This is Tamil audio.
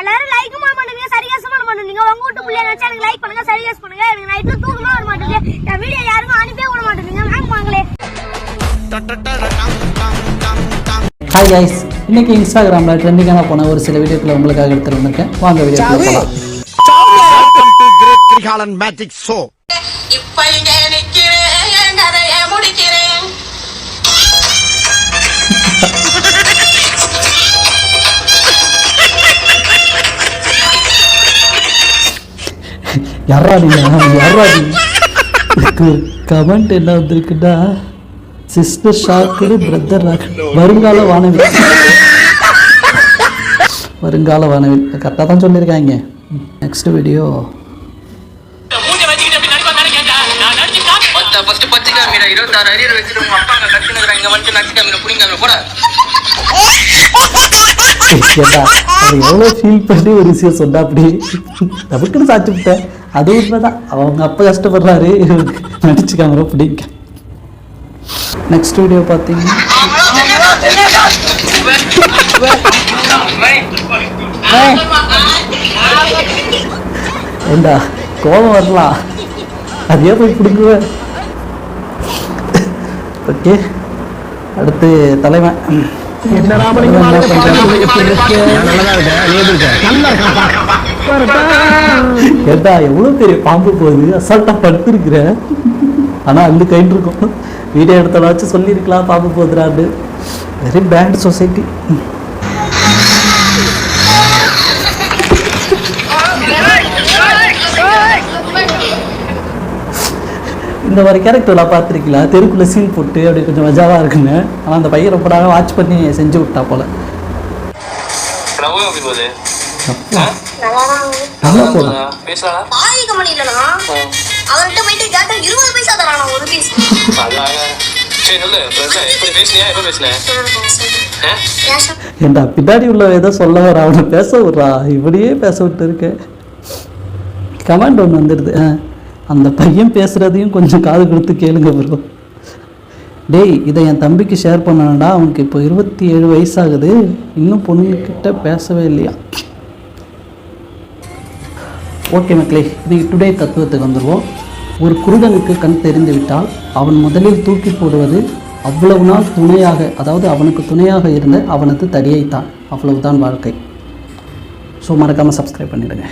எல்லாரும் லைக் பண்ணுங்க சரியாசமா பண்ணுங்க. உங்க வீட்டு பிள்ளைய நினைச்சா எனக்கு லைக் பண்ணுங்க சரியாஸ் பண்ணுங்க. எனக்கு நைட்ல தூக்கமா வர மாட்டேங்குது. என் வீடியோ யாருக்கும் அனுப்பவே விட மாட்டேங்குது வாங்க வாங்களே. ஹாய் கைஸ் இன்னைக்கு இன்ஸ்டாகிராமில் ட்ரெண்டிங்கான போன ஒரு சில வீடியோக்களை உங்களுக்காக எடுத்துட்டு வந்திருக்கேன் வாங்க வீடியோ ஷோ இப்ப யாரா நீங்க யாரா இதுக்கு கமெண்ட் என்ன வந்திருக்குன்னா சிஸ்டர் ஷாக்குடு பிரதர் வருங்கால வானவில். வருங்கால வானவில். கரெக்டாக தான் சொல்லியிருக்காங்க. நெக்ஸ்ட் வீடியோ பத்த ஃபர்ஸ்ட் பச்சை காமிரா இருபத்தாறு அரியர் வச்சுட்டு உங்க அப்பா அங்க கத்துனுக்குறாங்க இங்க வந்து நச்சு புடிங்க அது எவ்வளோ ஃபீல் பண்ணி ஒரு விஷயம் சொன்னா அப்படி? நமக்குன்னு சாச்சு விட்டேன் அது உண்மைதான் அவங்க அப்பா கஷ்டப்படுறாரு. நடிச்சுக்காம ரொம்ப பிடிக்க. நெக்ஸ்ட் வீடியோ பார்த்தீங்கன்னா. ஏண்டா கோபம் வரலாம் அதையே போய் பிடிக்குவேன் ஓகே அடுத்து தலைவன். என்ன ஏண்டா எவ்வளோ பெரிய பாம்பு போகுது? அசால்ட்டா படுத்துருக்குற ஆனால் அள்ளு கைட்டு இருக்கும். வீடியோ எடுத்தனாச்சும் சொல்லியிருக்கலாம் பாம்பு போகுதுறான்னு வெரி பேட் சொசைட்டி இந்த மாதிரி கேரக்டர்லாம் பார்த்துருக்கீங்களா? தெருக்குள்ளே சீன் போட்டு அப்படி கொஞ்சம் மஜாவாக இருக்குன்னு. ஆனால் அந்த பையன் ரொம்ப நாளாக வாட்ச் பண்ணி செஞ்சு விட்டா போல. நல்லா போகலாம் பேசலாம் பாதி கம்பெனி இல்லனா அவர்கிட்ட போயிட்டு கேட்டா இருபது பைசா தரானா ஒரு பீஸ் சரி சொல்லு. பிரச்சனை இப்படி பேசுனியா? எப்போ பேசுனேன் ஏண்டா பின்னாடி உள்ள ஏதோ சொல்ல வர அவனை பேச விட்றா. இப்படியே பேச விட்டு இருக்க கமெண்ட் ஒன்று வந்துடுது. ஆ, அந்த பையன் பேசுகிறதையும் கொஞ்சம் காது கொடுத்து கேளுங்க ப்ரோ டேய் இதை என் தம்பிக்கு ஷேர் பண்ணான்டா அவனுக்கு இப்போ இருபத்தி ஏழு வயசாகுது. இன்னும் பொண்ணுங்கிட்ட பேசவே இல்லையா? ஓகே மக்களே இது டுடே தத்துவத்துக்கு வந்துடுவோம் ஒரு குருடனுக்கு கண் தெரிந்துவிட்டால் அவன் முதலில் தூக்கி போடுவது அவ்வளவு நாள் துணையாக அதாவது அவனுக்கு துணையாக இருந்த அவனது தடியைத்தான். அவ்வளவுதான் வாழ்க்கை. ஸோ மறக்காமல் சப்ஸ்கிரைப் பண்ணிவிடுங்க